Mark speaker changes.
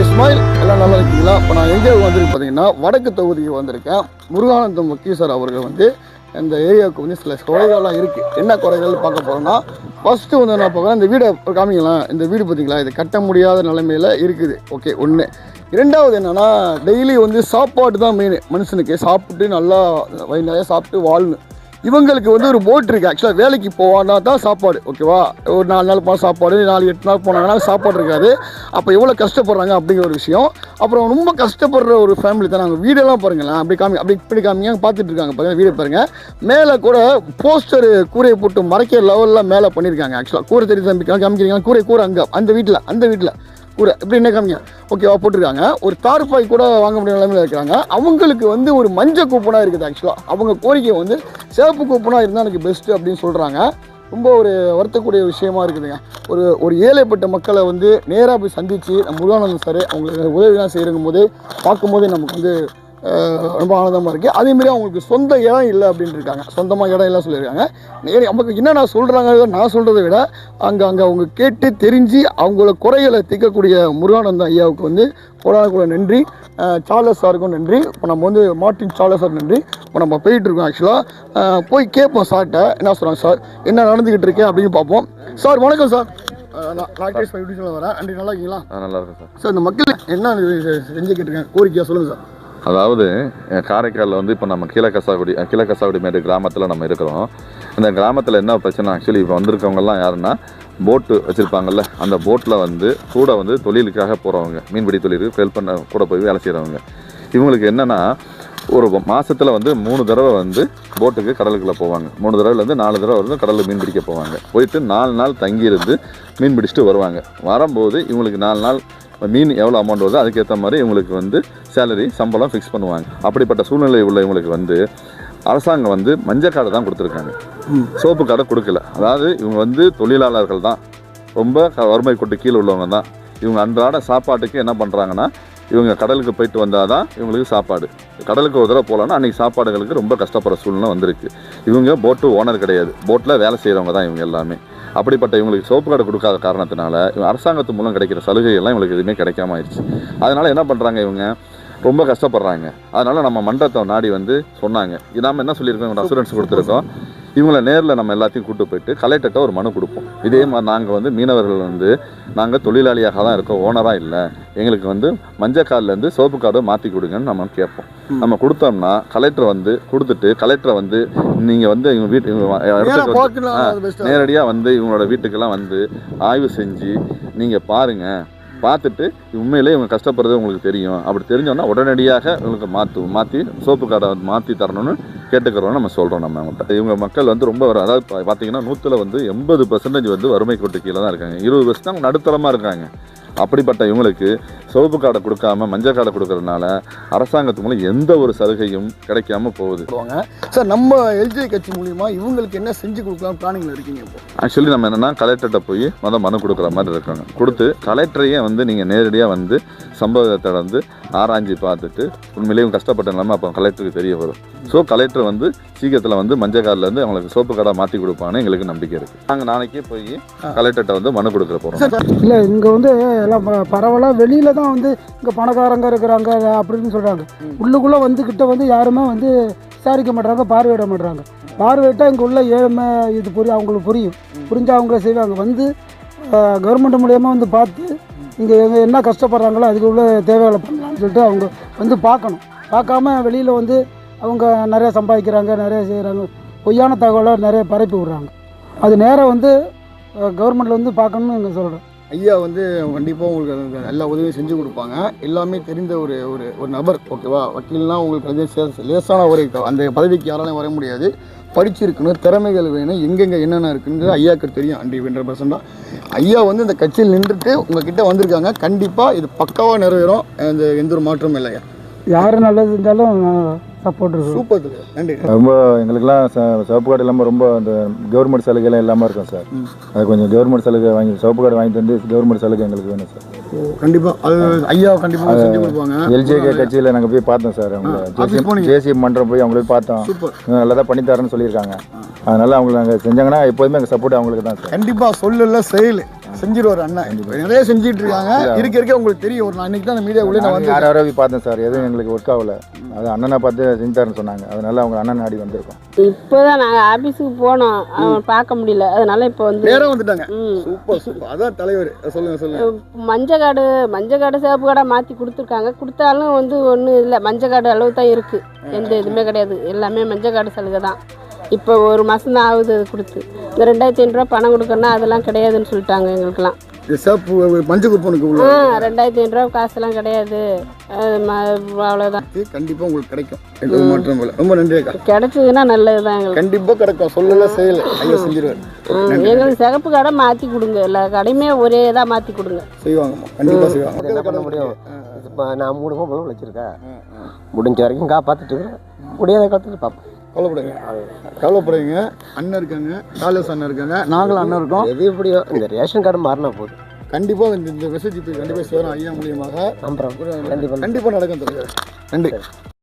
Speaker 1: இஸ்மாயில் எல்லாம் நல்லா இருக்கீங்களா? இப்போ நான் எங்கே வந்திருக்கு பார்த்தீங்கன்னா வடக்கு தொகுதிக்கு வந்திருக்கேன். முருகானந்தம் வக்கீல் சார் அவர்கள் வந்து இந்த ஏரியாவுக்கு வந்து சில குறைகள்லாம் இருக்குது என்ன குறைகள் பார்க்க போகிறோம்னா ஃபஸ்ட்டு வந்து நான் பார்க்குறேன் இந்த வீடை காமிக்கலாம் இந்த வீடு பார்த்தீங்களா? இது கட்ட முடியாத நிலைமையில் இருக்குது. ஓகே ஒன்று இரண்டாவது என்னென்னா டெய்லி வந்து சாப்பாடு தான் மெயின் மனுஷனுக்கு. சாப்பிட்டு நல்லா வயிறு நிறையா சாப்பிட்டு வாழணும். இவங்களுக்கு வந்து ஒரு போட் இருக்குது ஆக்சுவலாக வேலைக்கு போவானா தான் சாப்பாடு. ஓகேவா ஒரு நாலு நாள் போனால் சாப்பாடு நாலு எட்டு நாள் போனாங்கன்னா சாப்பாடு இருக்காது. அப்போ எவ்வளோ கஷ்டப்படுறாங்க அப்படிங்கிற ஒரு விஷயம். அப்புறம் ரொம்ப கஷ்டப்படுற ஒரு ஃபேமிலி தான் நாங்கள் வீடெல்லாம் பாருங்களேன். அப்படி காமி அப்படி இப்படி காமிங்க பார்த்துட்டு இருக்காங்க. பாருங்கள் வீடு பாருங்கள் மேலே கூட போஸ்டர் கூரையை போட்டு மறைக்கிற லெவலில் மேலே பண்ணியிருக்காங்க ஆக்சுவலாக கூரை தெரிஞ்சு தம்பி காமிக்கிறீங்க கூரை கூரை அங்கே அந்த வீட்டில் அந்த வீட்டில். கூரை இப்படி என்ன காமிங்க ஓகேவா போட்டிருக்காங்க. ஒரு தார்பாய் கூட வாங்க முடியாத நிலைமையில் இருக்கிறாங்க அவங்களுக்கு வந்து ஒரு மஞ்சள் கூப்பனாக இருக்குது ஆக்சுவலாக அவங்க கோரிக்கை வந்து சிவப்பு கூப்பனாக இருந்தால் எனக்கு பெஸ்ட்டு அப்படின்னு சொல்கிறாங்க ரொம்ப ஒரு வருத்தக்கூடிய விஷயமா இருக்குதுங்க. ஒரு ஒரு ஏழைப்பட்ட மக்களை வந்து நேராக போய் சந்தித்து நம்ம முருகானந்தம் சார் அவங்களுக்கு உதவிலாம் செய்கிறங்கும் போது பார்க்கும்போது நமக்கு வந்து ரொம்ப ஆனந்தமாக இருக்குது அதேமாரி அவங்களுக்கு சொந்த இடம் இல்லை அப்படின்னு இருக்காங்க சொந்தமாக இடம் இல்லை சொல்லியிருக்காங்க. நேரே நமக்கு என்னென்ன சொல்கிறாங்க நான் சொல்கிறத விட அங்கே அங்கே அவங்க கேட்டு தெரிஞ்சு அவங்கள குறைகளை தீர்க்கக்கூடிய முருகானந்தம் ஐயாவுக்கு வந்து கோடான கூட நன்றி. சார்லஸ் சாருக்கும் நன்றி. இப்போ நம்ம வந்து மார்ட்டின் சார்லஸ் சார் நன்றி. இப்போ நம்ம போயிட்டு இருக்கோம் ஆக்சுவலாக போய் கேட்போம் சார்கிட்ட என்ன சொல்கிறாங்க சார் என்ன நடந்துக்கிட்டு இருக்கு அப்படின்னு பார்ப்போம். சார் வணக்கம் சார் நான் வரேன். நல்லா இருக்கீங்களா?
Speaker 2: நல்லா இருக்கும் சார்
Speaker 1: சார் இந்த மக்கள் என்ன செஞ்சுக்கிட்டு இருக்காங்க? கோரிக்கையாக சொல்லுங்கள் சார்
Speaker 2: அதாவது காரைக்காலில் வந்து இப்போ நம்ம கீழக்கசாகுடி அஹ், கீழக்கசாகுடி கிராமத்தில் நம்ம இருக்கிறோம். இந்த கிராமத்தில் என்ன பிரச்சனை? ஆக்சுவலி இப்போ வந்திருக்கவங்கலாம் யாருன்னா போட்டு வச்சுருப்பாங்கல்ல அந்த போட்டில் வந்து கூட வந்து தொழிலுக்காக போகிறவங்க மீன்பிடி தொழிலுக்கு ஃபெல் பண்ண கூட போய் வேலை செய்கிறவங்க இவங்களுக்கு என்னென்னா ஒரு மாதத்தில் வந்து மூணு தடவை வந்து போட்டுக்கு கடலுக்குள்ளே போவாங்க. மூணு தடவைலேருந்து நாலு தடவை வந்து கடலில் மீன் பிடிக்க போவாங்க. போயிட்டு நாலு நாள் தங்கியிருந்து மீன் பிடிச்சிட்டு வருவாங்க. வரும்போது இவங்களுக்கு நாலு நாள் மீன் எவ்வளோ அமௌண்ட் வருதோ அதுக்கேற்ற மாதிரி இவங்களுக்கு வந்து சேலரி சம்பளம் ஃபிக்ஸ் பண்ணுவாங்க. அப்படிப்பட்ட சூழ்நிலை உள்ள இவங்களுக்கு வந்து அரசாங்கம் வந்து மஞ்சள் கார்டு தான் கொடுத்துருக்காங்க. சோப்பு கார்டை கொடுக்கல. அதாவது இவங்க வந்து தொழிலாளர்கள் தான். ரொம்ப வறுமை கொட்டு கீழே உள்ளவங்க தான். இவங்க அன்றாட சாப்பாட்டுக்கு என்ன பண்ணுறாங்கன்னா இவங்க கடலுக்கு போயிட்டு வந்தால் தான் இவங்களுக்கு சாப்பாடு. கடலுக்கு ஒரு தடவை போகலான்னா அன்றைக்கி சாப்பாடுகளுக்கு ரொம்ப கஷ்டப்படுற சூழ்நிலை வந்திருக்கு. இவங்க போட்டு ஓனர் கிடையாது. போட்டில் வேலை செய்கிறவங்க தான் இவங்க எல்லாமே. அப்படிப்பட்ட இவங்களுக்கு சோப்பு கார்டு கொடுக்காத காரணத்தினால இவங்க அரசாங்கத்து மூலம் கிடைக்கிற சலுகைகள்லாம் இவங்களுக்கு எதுவுமே கிடைக்காம ஆயிடுச்சு. அதனால் என்ன பண்ணுறாங்க இவங்க? ரொம்ப கஷ்டப்படுறாங்க. அதனால் நம்ம மன்றத்தை நாடி வந்து சொன்னாங்க. நாம் என்ன சொல்லியிருக்கோம்? இவங்க அசூரன்ஸ் கொடுத்துருக்கோம். இவங்களை நேரில் நம்ம எல்லாத்தையும் கூட்டு போயிட்டு கலெக்டர்கிட்ட ஒரு மனு கொடுப்போம். இதே மாதிரி நாங்கள் வந்து மீனவர்கள் வந்து நாங்கள் தொழிலாளியாக தான் இருக்கோம். ஓனராக இல்லை. எங்களுக்கு வந்து மஞ்சள் கார்டுலேருந்து சோப்பு கார்டு மாற்றி கொடுங்கன்னு நம்ம கேட்போம். நம்ம கொடுத்தோம்னா கலெக்டர் வந்து கொடுத்துட்டு கலெக்டரை வந்து நீங்கள் வந்து இவங்க வீட்டு இடத்துக்கு நேரடியாக வந்து இவங்களோட வீட்டுக்கெல்லாம் வந்து ஆய்வு செஞ்சு நீங்கள் பாருங்கள் பார்த்துட்டு உண்மையிலே இவங்க கஷ்டப்படுறது உங்களுக்கு தெரியும். அப்படி தெரிஞ்சோன்னா உடனடியாக இவங்களுக்கு மாற்று மாற்றி சோப்பு கார்டை மாற்றி தரணும்னு கேட்டுக்கிறோம் நம்ம சொல்கிறோம் நம்ம அவங்கள்ட்ட. இவங்க மக்கள் வந்து ரொம்ப வர- அதாவது பார்த்தீங்கன்னா நூற்றில் வந்து எண்பது பர்சன்டேஜ் வந்து வறுமை கோட்டு கீழே தான் இருக்காங்க. இருபது பர்சன்ட் நடுத்தரமாக இருக்காங்க. அப்படிப்பட்ட இவங்களுக்கு சிவப்பு கார்டை கொடுக்காம மஞ்சள் கார்டை கொடுக்கறதுனால அரசாங்கத்து மூலம் எந்த ஒரு சலுகையும் கிடைக்காம போகுது.
Speaker 1: சார் நம்ம எல்ஜே கட்சி மூலியமா இவங்களுக்கு என்ன செஞ்சு கொடுக்கலாம் பிளானிங்ல இருக்கீங்க இப்போ?
Speaker 2: ஆக்சுவலி நம்ம என்னென்னா கலெக்டர்கிட்ட போய் மொதல் மனு கொடுக்குற மாதிரி இருக்காங்க கொடுத்து கலெக்டரையே வந்து நீங்கள் நேரடியாக வந்து சம்பவத்தை வந்து ஆராய்ஞ்சு பார்த்துட்டு உண்மையிலேயே இவங்க கஷ்டப்பட்ட நிலைமை அப்போ கலெக்டருக்கு தெரிய வரும். ஸோ கலெக்டர் வந்து சீக்கிரத்தில் வந்து மஞ்சள் கார்டிலேருந்து அவங்களுக்கு சோப்பு கார்டாக மாற்றி கொடுப்பான்னு எங்களுக்கு நம்பிக்கை இருக்குது நாங்கள் நாளைக்கே போய் கலெக்டர்கிட்ட வந்து மனு கொடுக்குற போகிறோம்
Speaker 3: இல்லை இங்கே வந்து எல்லாம் பரவலாக வெளியில் தான் வந்து இங்கே பணக்காரங்க இருக்கிறாங்க அப்படின்னு சொல்கிறாங்க உள்ளுக்குள்ளே வந்து கிட்ட வந்து யாருமே வந்து விசாரிக்க மாட்றாங்க பார்வையிட மாட்றாங்க. பார்வையிட்டால் இங்கே உள்ள ஏழ்மை இது புரியும் அவங்களுக்கு புரியும். புரிஞ்சு அவங்க செய்வாங்க. வந்து கவர்மெண்ட் மூலியமாக வந்து பார்த்து இங்கே எங்க என்ன கஷ்டப்படுறாங்களோ அதுக்கு உள்ள தேவைகளை பண்ணலாம்னு சொல்லிட்டு அவங்க வந்து பார்க்கணும். பார்க்காம வெளியில் வந்து அவங்க நிறைய சம்பாதிக்கிறாங்க நிறைய செய்கிறாங்க பொய்யான தகவலை நிறைய பரப்பி விடுறாங்க. அது நேராக வந்து கவர்மெண்ட்டில் வந்து பார்க்கணும்னு இங்கே சொல்கிறேன்
Speaker 1: ஐயா வந்து கண்டிப்பாக உங்களுக்கு எல்லா உதவியும் செஞ்சு கொடுப்பாங்க. எல்லாமே தெரிந்த ஒரு ஒரு ஒரு நபர் ஓகேவா? வக்கீல்னா உங்களுக்கு வந்து லேசான ஒரு அந்த பதவிக்கு யாராலையும் வர முடியாது. படிச்சிருக்கணும் திறமைகள் வேணும் எங்கெங்கே என்னென்ன இருக்குன்றது ஐயாவுக்கு தெரியும். அண்டி ஹண்ட்ரட் பர்சண்டாக ஐயா வந்து இந்த கட்சியில் நின்றுட்டு உங்ககிட்ட வந்திருக்காங்க. கண்டிப்பாக இது பக்காவாக நிறைவேறும். அந்த எந்த ஒரு மாற்றமும் இல்லையா?
Speaker 3: யார் நல்லது இருந்தாலும் சப்போர்ட் இருக்கும்
Speaker 1: சூப்பர். நன்றி.
Speaker 4: ரொம்ப எங்களுக்கெல்லாம் ச சிவப்பு கார்டு இல்லாமல் ரொம்ப அந்த கவர்மெண்ட் சலுகைலாம் இல்லாமல் இருக்கும் சார். அது கொஞ்சம் கவர்மெண்ட் சலுகை வாங்கி சிவப்பு கார்டு வாங்கி தந்து கவர்மெண்ட் சலுகை எங்களுக்கு வேணும் சார்.
Speaker 1: கண்டிப்பாக அது ஐயா கண்டிப்பாக செஞ்சு கொடுப்பாங்க.
Speaker 4: எல்ஜேகே கட்சியில் நாங்கள் போய் பார்த்தோம் சார் அவங்க ஜேசி மன்றம் போய் அவங்கள போய் பார்த்தோம். நல்லா தான் பண்ணி தரேன்னு சொல்லியிருக்காங்க. அதனால அவங்க நாங்கள் செஞ்சாங்கன்னா எப்போதுமே எங்கள் சப்போர்ட் அவங்களுக்கு தான் சார்.
Speaker 1: கண்டிப்பாக சொல்லல செயல். செஞ்சிருவாரு அண்ணன். நிறைய செஞ்சிட்டு இருக்காங்க இருக்க இருக்க உங்களுக்கு தெரியும். ஒரு நான் இன்னைக்கு தான் மீடியா உள்ள நான் வந்து
Speaker 4: யார் பார்த்தேன் சார்? எதுவும் எங்களுக்கு ஒர்க் ஆகல. அது அண்ணனை பார்த்து செஞ்சாருன்னு சொன்னாங்க. அதனால அவங்க அண்ணன் நாடி வந்திருக்கோம்.
Speaker 5: இப்போதான் நாங்கள் ஆஃபீஸுக்கு போனோம். அவன் பார்க்க முடியல. அதனால இப்போ வந்து
Speaker 1: நேரம் வந்துட்டாங்க. Super super. அதான் தலைவர். சொல்லுங்க சொல்லுங்க.
Speaker 5: மஞ்சள் காடு மஞ்சள் காடு சிவப்பு காடை மாற்றி கொடுத்துருக்காங்க. கொடுத்தாலும் வந்து ஒன்றும் இல்லை. மஞ்சள் காடு அளவு தான் இருக்குது எந்த இதுவுமே கிடையாது. எல்லாமே மஞ்சள் காடு சலுகை தான் இப்போ ஒரு மாதம் தான் ஆகுது அது கொடுத்து. இந்த ரெண்டாயிரத்தி ஐநூறுரூவா பணம் கொடுக்கணும்னா அதெல்லாம் கிடையாதுன்னு சொல்லிட்டாங்க எங்களுக்கெல்லாம்.
Speaker 1: இது சிவப்பு மஞ்சள் குப்பனுக்கு
Speaker 5: ஆ ரெண்டாயிரத்தி ஐநூறுரூவா காசெல்லாம் கிடையாது. அது ம- அவ்வளோதான்
Speaker 1: கண்டிப்பா உங்களுக்கு கிடைக்கும். எந்த ஒரு மாற்றம் இல்லை. ரொம்ப நன்றி அக்கா.
Speaker 5: கிடைச்சதுன்னா நல்லது தான் எங்களுக்கு.
Speaker 1: கண்டிப்பா கிடைக்கும். சொல்லல செய்யல. ஐயா செஞ்சிருவாரு.
Speaker 5: எங்களுக்கு சிகப்பு கடை மாற்றி கொடுங்க. எல்லா கடையுமே ஒரே இதாக மாற்றி கொடுங்க.
Speaker 1: செய்வாங்கம்மா. கண்டிப்பா செய்வாங்க.
Speaker 6: என்ன பண்ண முடியும்? இப்போ நான் மூணு வச்சுருக்கேன். முடிஞ்ச வரைக்கும் காப்பாற்றிட்டு இருக்கிறேன். முடியாத காலத்தில் பார்ப்போம்
Speaker 1: கவலைப்படுங்க. கவலைப்படுங்க. அண்ணன் இருக்காங்க காலேஜ் அண்ணன் இருக்காங்க நாங்களும் அண்ணன் இருக்கோம்.
Speaker 6: எது எப்படியோ இந்த ரேஷன் கார்டு மாறினா போதும்.
Speaker 1: கண்டிப்பா இந்த இந்த மெசேஜ் இப்போ கண்டிப்பா சேரும் ஐயா மூலியமாக.
Speaker 6: நம்புறோம். கண்டிப்பாக
Speaker 1: கண்டிப்பா நடக்கும் தலைவர் நன்றி.